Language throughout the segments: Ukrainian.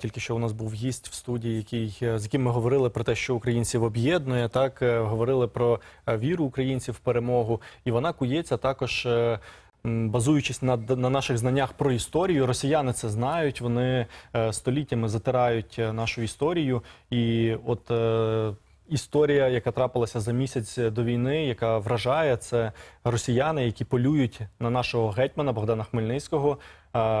Тільки що у нас був гість в студії, який е, з яким ми говорили про те, що українців об'єднує. Так е, говорили про е, віру українців в перемогу, і вона кується також. Базуючись на, на наших знаннях про історію, росіяни це знають. Вони століттями затирають нашу історію. І от історія, яка трапилася за місяць до війни, яка вражає, це росіяни, які полюють на нашого гетьмана Богдана Хмельницького.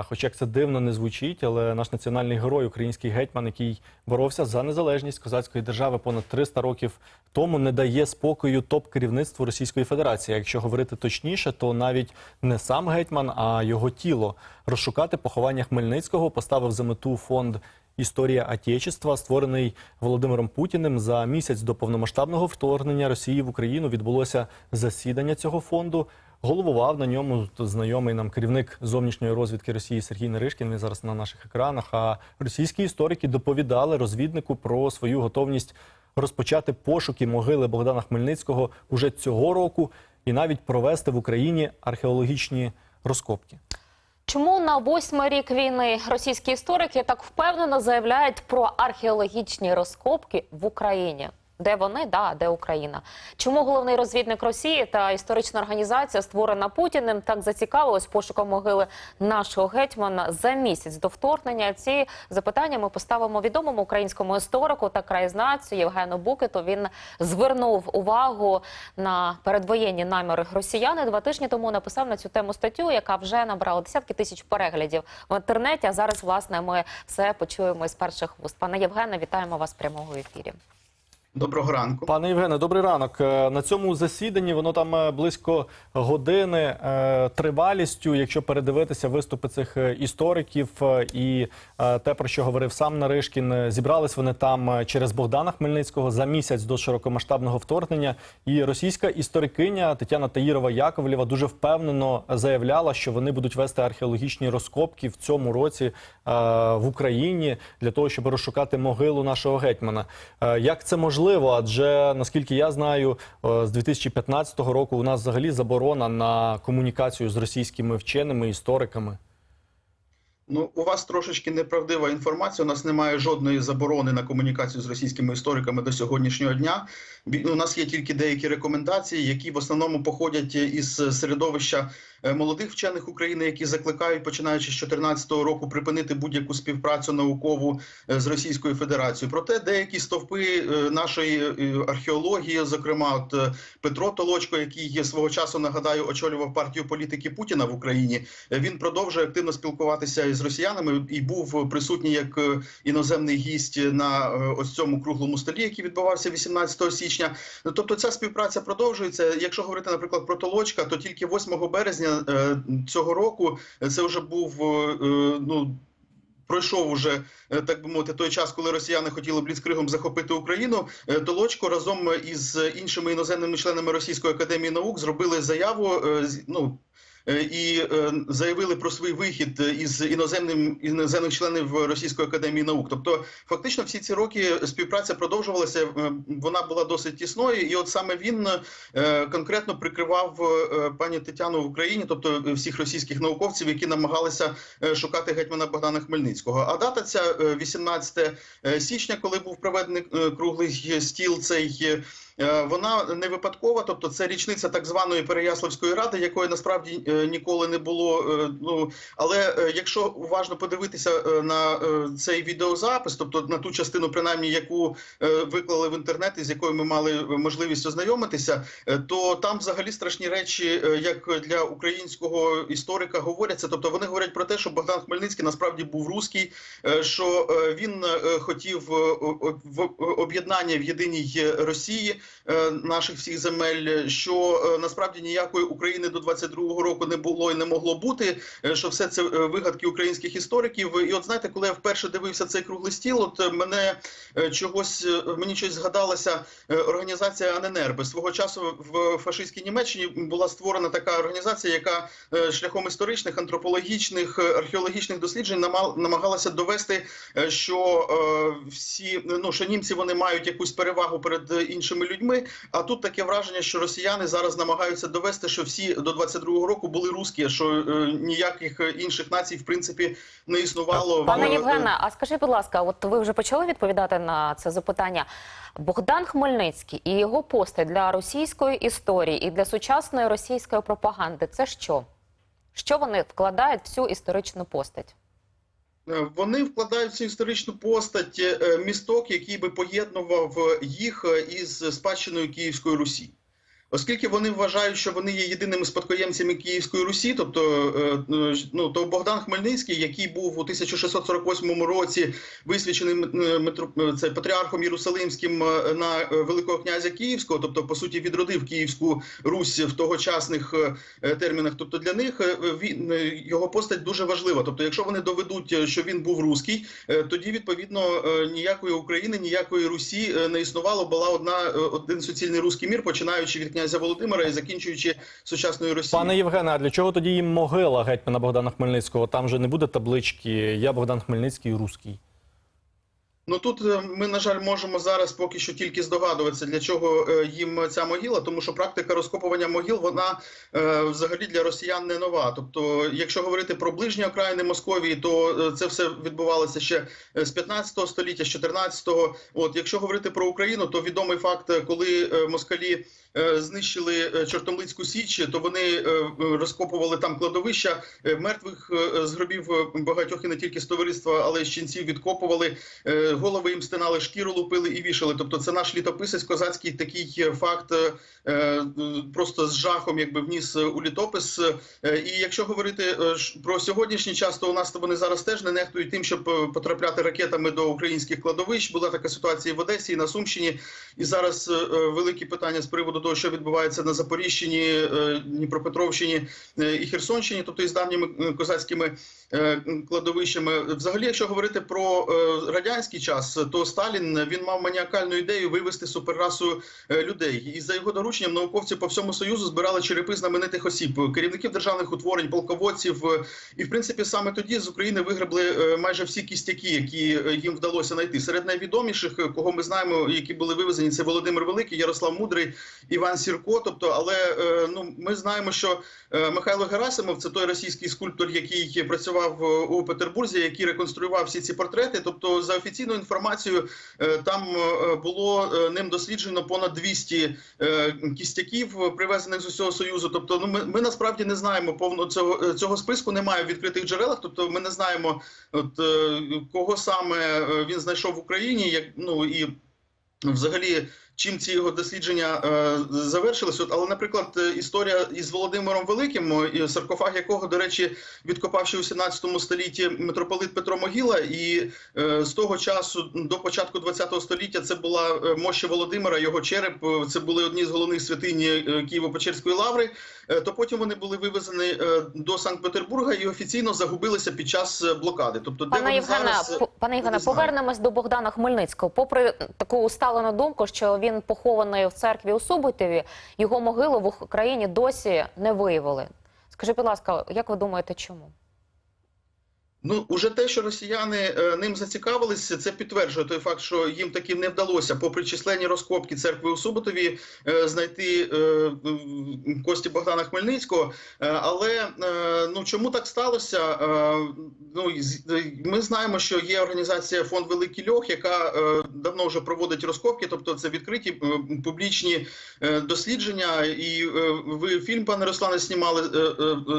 Хоч як це дивно не звучить, але наш національний герой, український гетьман, який боровся за незалежність козацької держави понад 300 років тому, не дає спокою топ-керівництву Російської Федерації. Якщо говорити точніше, то навіть не сам гетьман, а його тіло розшукати поховання Хмельницького поставив за мету фонд. Історія Отечества, створений Володимиром Путіним за місяць до повномасштабного вторгнення Росії в Україну, відбулося засідання цього фонду. Головував на ньому знайомий нам керівник зовнішньої розвідки Росії Сергій Наришкін. Він зараз на наших екранах. А російські історики доповідали розвіднику про свою готовність розпочати пошуки могили Богдана Хмельницького уже цього року і навіть провести в Україні археологічні розкопки. Чому на восьмий рік війни російські історики так впевнено заявляють про археологічні розкопки в Україні? Де вони, да, де Україна? Чому головний розвідник Росії та історична організація, створена Путіним, так зацікавилась пошуком могили нашого гетьмана за місяць до вторгнення? Ці запитання ми поставимо відомому українському історику та краєзнавцю Євгену Букету. Він звернув увагу на передвоєнні наміри росіяни. Два тижні тому написав на цю тему статтю, яка вже набрала десятки тисяч переглядів в інтернеті. А зараз, власне, ми все почуємо із перших вуст. Пане Євгене, вітаємо вас в прямому ефірі. Доброго ранку. Пане Євгене, добрий ранок. Е, На цьому засіданні воно там е, близько години е, тривалістю. Якщо передивитися виступи цих істориків і те, про що говорив сам Наришкін, зібрались вони там через Богдана Хмельницького за місяць до широкомасштабного вторгнення. І російська історикиня Тетяна Таїрова Яковлєва дуже впевнено заявляла, що вони будуть вести археологічні розкопки в цьому році в Україні для того, щоб розшукати могилу нашого гетьмана. Як це можливо? Адже наскільки я знаю, е, з 2015 року у нас взагалі заборона на комунікацію з російськими вченими істориками. Ну, у вас трошечки неправдива інформація. У нас немає жодної заборони на комунікацію з російськими істориками до сьогоднішнього дня. У нас є тільки деякі рекомендації, які в основному походять із середовища е, молодих вчених України, які закликають, починаючи з 2014 року, припинити будь-яку співпрацю наукову е, з Російською Федерацією. Проте деякі стовпи е, нашої археології, зокрема, от Петро Толочко, який є свого часу нагадаю, очолював партію політики Путіна в Україні. Він продовжує активно спілкуватися із росіянами і був присутній як е, іноземний гість на е, ось цьому круглому столі, який відбувався 18 січня. Ну, Тобто ця співпраця продовжується. Якщо говорити, наприклад, про Толочка, то тільки 8 березня е, цього року це вже був ну. Пройшов уже так би мовити той час, коли росіяни хотіли бліцкригом захопити Україну. Толочко разом із іншими іноземними членами Російської академії наук зробили заяву. Ну і е, заявили про свій вихід із іноземним іноземних членів Російської академії наук. Тобто, фактично, всі ці роки співпраця продовжувалася. е, Вона була досить тісною, і от саме він е, конкретно прикривав е, пані Тетяну в Україні, тобто всіх російських науковців, які намагалися е, шукати гетьмана Богдана Хмельницького. А дата ця е, 18 січня, коли був проведений е, круглий стіл цей. Е, Вона не випадкова, тобто це річниця так званої Переяславської ради, якої насправді е, ніколи не було. е, Ну але якщо уважно подивитися на цей відеозапис, тобто на ту частину, принаймні, яку виклали в інтернет, і з якою ми мали можливість ознайомитися, то там взагалі страшні речі, як для українського історика, говоряться. Тобто вони говорять про те, що Богдан Хмельницький насправді був руський, що він хотів в- об'єднання в єдиній Росії наших всіх земель, що е, насправді ніякої України до 22-го року не було і не могло бути. е, Що все це е, вигадки українських істориків. І от знаєте, коли я вперше дивився цей круглий стіл, от е, мене е, чогось е, мені щось згадалася е, організація Аненербе. Свого часу в фашистській Німеччині була створена така організація, яка е, шляхом історичних, антропологічних, е, археологічних досліджень намагалася довести, е, що е, всі ну що німці вони мають якусь перевагу перед е, іншими людьми. Людьми. А тут таке враження, що росіяни зараз намагаються довести, що всі до 22-го року були русські, що е, ніяких е, інших націй в принципі не існувало. Пане Євгене, а скажіть, будь ласка, от ви вже почали відповідати на це запитання. Богдан Хмельницький і його постать для російської історії і для сучасної російської пропаганди це що? Що вони вкладають в цю історичну постать? Е, Вони вкладають в історичну постать е, місток, який би поєднував їх е, із спадщиною Київської Русі. Оскільки вони вважають, що вони є єдиними спадкоємцями Київської Русі, тобто е, е, ну, то Богдан Хмельницький, який був у 1648 році висвячений м- митро- е, це патріархом Єрусалимським на Великого князя Київського, тобто по суті відродив Київську Русь в тогочасних термінах. Тобто для них він його постать дуже важлива. Тобто, якщо вони доведуть, що він був руський, тоді відповідно ніякої України, ніякої Русі не існувало. Була одна один суцільний руський мір, починаючи від князя Володимира і закінчуючи сучасною Росією. Пане Євгене, а для чого тоді їм могила гетьмана Богдана Хмельницького? Там же не буде таблички Я Богдан Хмельницький русський. Ну тут е, ми, на жаль, можемо зараз поки що тільки здогадуватися, для чого е, їм ця могила, тому що практика розкопування могил вона е, взагалі для росіян не нова. Тобто, якщо говорити про ближні окраїни Московії, то це все відбувалося ще з 15 століття, з 14-го. От якщо говорити про Україну, то відомий факт, коли москалі знищили Чортомлицьку січ, то вони розкопували там кладовища мертвих з гробів багатьох і не тільки з товариства, але й з ченців відкопували. Голови їм стинали, шкіру лупили і вішали. Тобто, це наш літописець козацький такий факт е, е, просто з жахом, якби вніс е, у літопис. І якщо говорити про сьогоднішній час, то у нас вони зараз теж не нехтують тим, щоб потрапляти ракетами до українських кладовищ. Була така ситуація і в Одесі, і на Сумщині. І зараз великі питання з приводу того, що відбувається на Запоріжчині, Дніпропетровщині і Херсонщині, тобто із давніми козацькими кладовищами. Взагалі, якщо говорити про е, радянський час, то Сталін він мав маніакальну ідею вивести суперрасу е, людей. І за його дорученням науковці по всьому союзу збирали черепи знаменитих осіб, керівників державних утворень, полководців. Е, І в принципі саме тоді з України вигребли е, майже всі кістяки, які е, їм вдалося знайти. Серед найвідоміших, е, кого ми знаємо, які були вивезені, це Володимир Великий, Ярослав Мудрий, Іван Сірко. Тобто, але е, ну ми знаємо, що е, Михайло Герасимов це той російський скульптор, який працював е, у Петербурзі, який реконструював всі ці портрети. Тобто, за офіційною інформацією, е, там е, було ним досліджено понад 200 е, кістяків, привезених з усього союзу. Тобто, ну ми, ми насправді не знаємо повно цього цього списку. Немає в відкритих джерелах. Тобто, ми не знаємо, от кого саме він знайшов в Україні, як ну і взагалі. Чим ці його дослідження е, завершились? От, але, наприклад, е, історія із Володимиром Великим, саркофаг якого, до речі, відкопав ще у 17 столітті митрополит Петро Могила, і е, з того часу до початку 20 століття це була моща Володимира, його череп. Це були одні з головних святинь Києво-Печерської лаври. Е, то потім вони були вивезені е, до Санкт-Петербурга і офіційно загубилися під час е, блокади. Тобто, де Пане вони Євгене, зараз пане Євгена, повернемось до Богдана Хмельницького. Попри таку усталену думку, що він похований в церкві у Суботові, його могилу в Україні досі не виявили. Скажіть, будь ласка, як ви думаєте, чому? Ну, уже те, що росіяни е, ним зацікавилися, це підтверджує той факт, що їм таки не вдалося, попри численні розкопки церкви у Суботові, е, знайти е, кості Богдана Хмельницького. Але ну чому так сталося? Е, ну ми знаємо, що є організація фонд Великий Льох, яка давно вже проводить розкопки, тобто це відкриті публічні дослідження. І ви фільм, пане Руслане, знімали,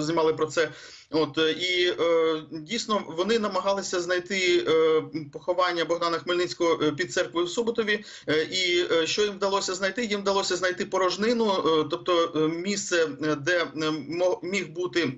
знімали про це. От е, і е, дійсно вони намагалися знайти е, поховання Богдана Хмельницького е, під церквою в Суботові. Е, і е, що їм вдалося знайти? Їм вдалося знайти порожнину, е, тобто місце, де міг бути.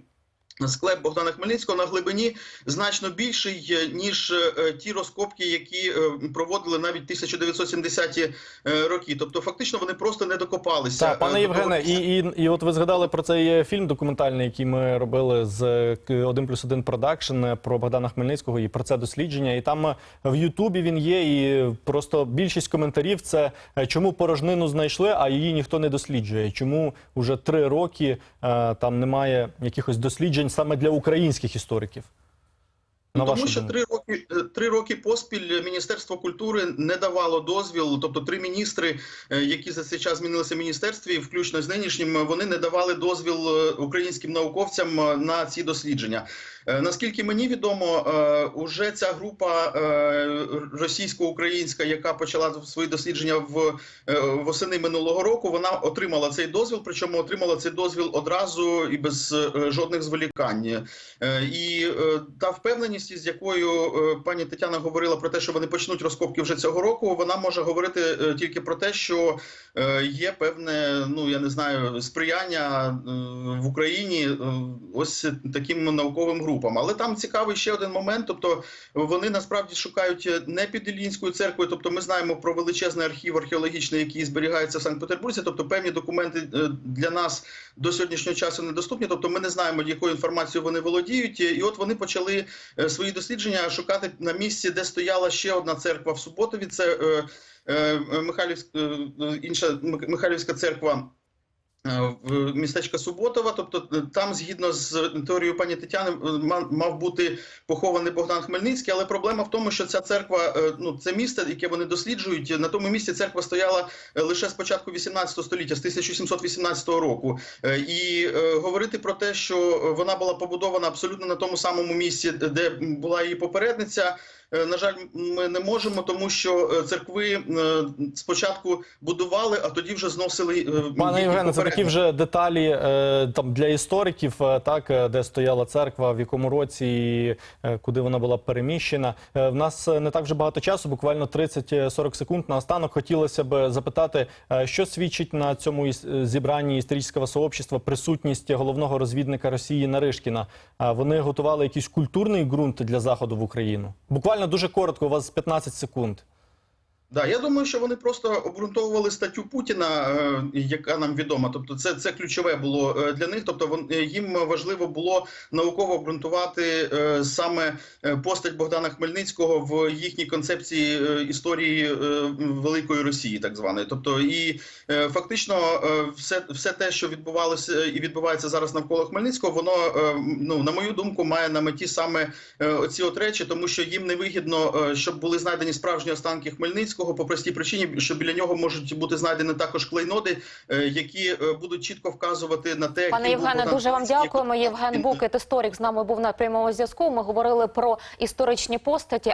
Склеп Богдана Хмельницького на глибині значно більший е, ніж е, ті розкопки, які е, проводили навіть 1970-ті е, роки. Тобто, фактично, вони просто не докопалися. Так, пане е, Євгене, і, і, і от ви згадали про цей фільм документальний, який ми робили з 1 плюс 1 продакшн про Богдана Хмельницького і про це дослідження. І там е, в Ютубі він є, і просто більшість коментарів це е, чому порожнину знайшли, а її ніхто не досліджує. Чому вже три роки е, там немає якихось досліджень саме для українських істориків? На Тому що три роки е, три роки поспіль Міністерство культури не давало дозвіл. Тобто три міністри, е, які за цей час змінилися в міністерстві, включно з нинішнім, вони не давали дозвіл е, українським науковцям на ці дослідження. Наскільки мені відомо, уже ця група російсько-українська, яка почала свої дослідження в восени минулого року, вона отримала цей дозвіл. Причому отримала цей дозвіл одразу і без жодних зволікань. І та впевненість, з якою е, пані Тетяна говорила про те, що вони почнуть розкопки вже цього року, вона може говорити е, тільки про те, що е, є певне, ну я не знаю, сприяння в Україні ось таким науковим групам. Але там цікавий ще один момент. Тобто вони насправді шукають не під Іллінською церквою. Тобто, ми знаємо про величезний архів археологічний, який зберігається в Санкт-Петербурзі. Тобто, певні документи для нас до сьогоднішнього часу недоступні. Тобто, ми не знаємо, якою інформацією вони володіють. І от вони почали свої дослідження шукати на місці, де стояла ще одна церква в Суботові. Це е, е, Михайлівська е, інша Михайлівська церква. Е, В містечка Суботова, тобто е, там, згідно з теорією пані Тетяни, е, ма- мав бути похований Богдан Хмельницький, але проблема в тому, що ця церква, ну це місце, яке вони досліджують, на тому місці церква стояла лише з початку 18 століття, з 1718 року. І говорити про те, що вона була побудована абсолютно на тому самому місці, де була її попередниця. Е, На жаль, ми не можемо, тому що е, церкви е, спочатку будували, а тоді вже зносили. Пане Євгене, це такі вже деталі там для істориків, так де стояла церква, в якому році, і, куди вона була переміщена. В нас не так вже багато часу, буквально 30-40 секунд. Наостанок хотілося б запитати, що свідчить на цьому зібранні історичного сообщества присутність головного розвідника Росії Наришкіна. Вони готували якийсь культурний ґрунт для заходу в Україну. Буквально дуже коротко, у вас 15 секунд. Да, я думаю, що вони просто обґрунтовували статтю Путіна, е, яка нам відома. Тобто, це, це ключове було е, для них. Тобто, вон, е, їм важливо було науково обґрунтувати саме постать Богдана Хмельницького в їхній концепції історії великої Росії, так званої. Тобто, і фактично, все, все те, що відбувалося і відбувається зараз навколо Хмельницького, воно ну на мою думку має на меті саме е, оці от речі, тому що їм не вигідно, щоб були знайдені справжні останки Хмельницького по простій причині, що біля нього можуть бути знайдені також клейноди, е, які е, будуть чітко вказувати на те, Пане Євгене, дуже вам дякуємо. як- Євген Букет, історик, з нами був на прямому зв'язку. Ми говорили про історичні постаті.